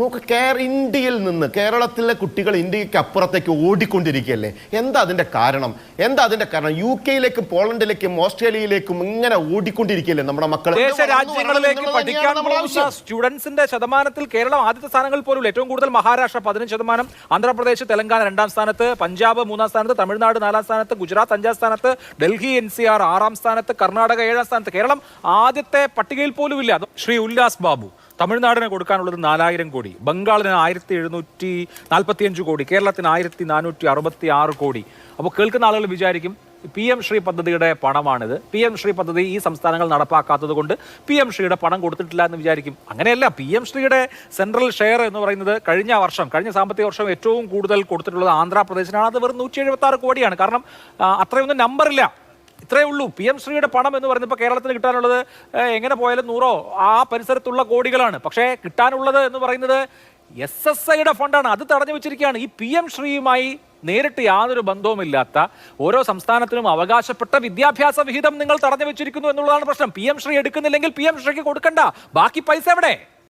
നമുക്ക് കേര ഇന്ത്യയിൽ നിന്ന് കേരളത്തിലെ കുട്ടികൾ ഇന്ത്യയ്ക്ക് അപ്പുറത്തേക്ക് ഓടിക്കൊണ്ടിരിക്കുകയല്ലേ? എന്താ അതിന്റെ കാരണം? എന്താ അതിന്റെ കാരണം? യു കെയിലേക്കും പോളണ്ടിലേക്കും ഓസ്ട്രേലിയയിലേക്കും ഇങ്ങനെ ഓടിക്കൊണ്ടിരിക്കുകയല്ലേ നമ്മുടെ മക്കൾ രാജ്യങ്ങളിലേക്ക് പഠിക്കാൻ സ്റ്റുഡൻസിന്റെ ശതമാനത്തിൽ കേരളം ആദ്യത്തെ സ്ഥാനങ്ങളിൽ പോലും ഏറ്റവും കൂടുതൽ മഹാരാഷ്ട്ര പതിനഞ്ച് ശതമാനം ആന്ധ്രാപ്രദേശ് തെലങ്കാന രണ്ടാം സ്ഥാനത്ത് പഞ്ചാബ് മൂന്നാം സ്ഥാനത്ത് തമിഴ്നാട് നാലാം സ്ഥാനത്ത് ഗുജറാത്ത് അഞ്ചാം സ്ഥാനത്ത് ഡൽഹി എൻ സി ആർ ആറാം സ്ഥാനത്ത് കർണാടക ഏഴാം സ്ഥാനത്ത്. കേരളം ആദ്യത്തെ പട്ടികയിൽ പോലും ഇല്ല. ശ്രീ ഉല്ലാസ് ബാബു തമിഴ്നാടിന് കൊടുക്കാനുള്ളത് നാലായിരം കോടി ബംഗാളിന് ആയിരത്തി എഴുന്നൂറ്റി നാൽപ്പത്തിയഞ്ച് കോടി കേരളത്തിന് ആയിരത്തി നാനൂറ്റി അറുപത്തി ആറ് കോടി. അപ്പോൾ കേൾക്കുന്ന ആളുകൾ വിചാരിക്കും പി എം ശ്രീ പദ്ധതിയുടെ പണമാണിത്. പി എം ശ്രീ പദ്ധതി ഈ സംസ്ഥാനങ്ങൾ നടപ്പാക്കാത്തത് കൊണ്ട് പി എം ശ്രീയുടെ പണം കൊടുത്തിട്ടില്ല എന്ന് വിചാരിക്കും. അങ്ങനെയല്ല പി എം ശ്രീയുടെ സെൻട്രൽ ഷെയർ എന്ന് പറയുന്നത് കഴിഞ്ഞ വർഷം കഴിഞ്ഞ സാമ്പത്തിക വർഷം ഏറ്റവും കൂടുതൽ കൊടുത്തിട്ടുള്ളത് ആന്ധ്രാപ്രദേശിനാണ്. അത് വെറും നൂറ്റി എഴുപത്തി ആറ് കോടിയാണ്. കാരണം അത്രയൊന്നും നമ്പറില്ല ഇത്രയേ ഉള്ളൂ. പി എം ശ്രീയുടെ പണം എന്ന് പറയുന്നത് ഇപ്പോൾ കേരളത്തിന് കിട്ടാനുള്ളത് എങ്ങനെ പോയാലും നൂറോ ആ പരിസരത്തുള്ള കോടികളാണ്. പക്ഷേ കിട്ടാനുള്ളത് എന്ന് പറയുന്നത് എസ് എസ് ഐയുടെ ഫണ്ടാണ്. അത് തടഞ്ഞു വെച്ചിരിക്കുകയാണ്. ഈ പി എം ശ്രീയുമായി നേരിട്ട് യാതൊരു ബന്ധവുമില്ലാത്ത ഓരോ സംസ്ഥാനത്തിനും അവകാശപ്പെട്ട വിദ്യാഭ്യാസ വിഹിതം നിങ്ങൾ തടഞ്ഞു വെച്ചിരിക്കുന്നു എന്നുള്ളതാണ് പ്രശ്നം. പി എം ശ്രീ എടുക്കുന്നില്ലെങ്കിൽ പി എം ശ്രീക്ക് കൊടുക്കണ്ട. ബാക്കി പൈസ എവിടെ?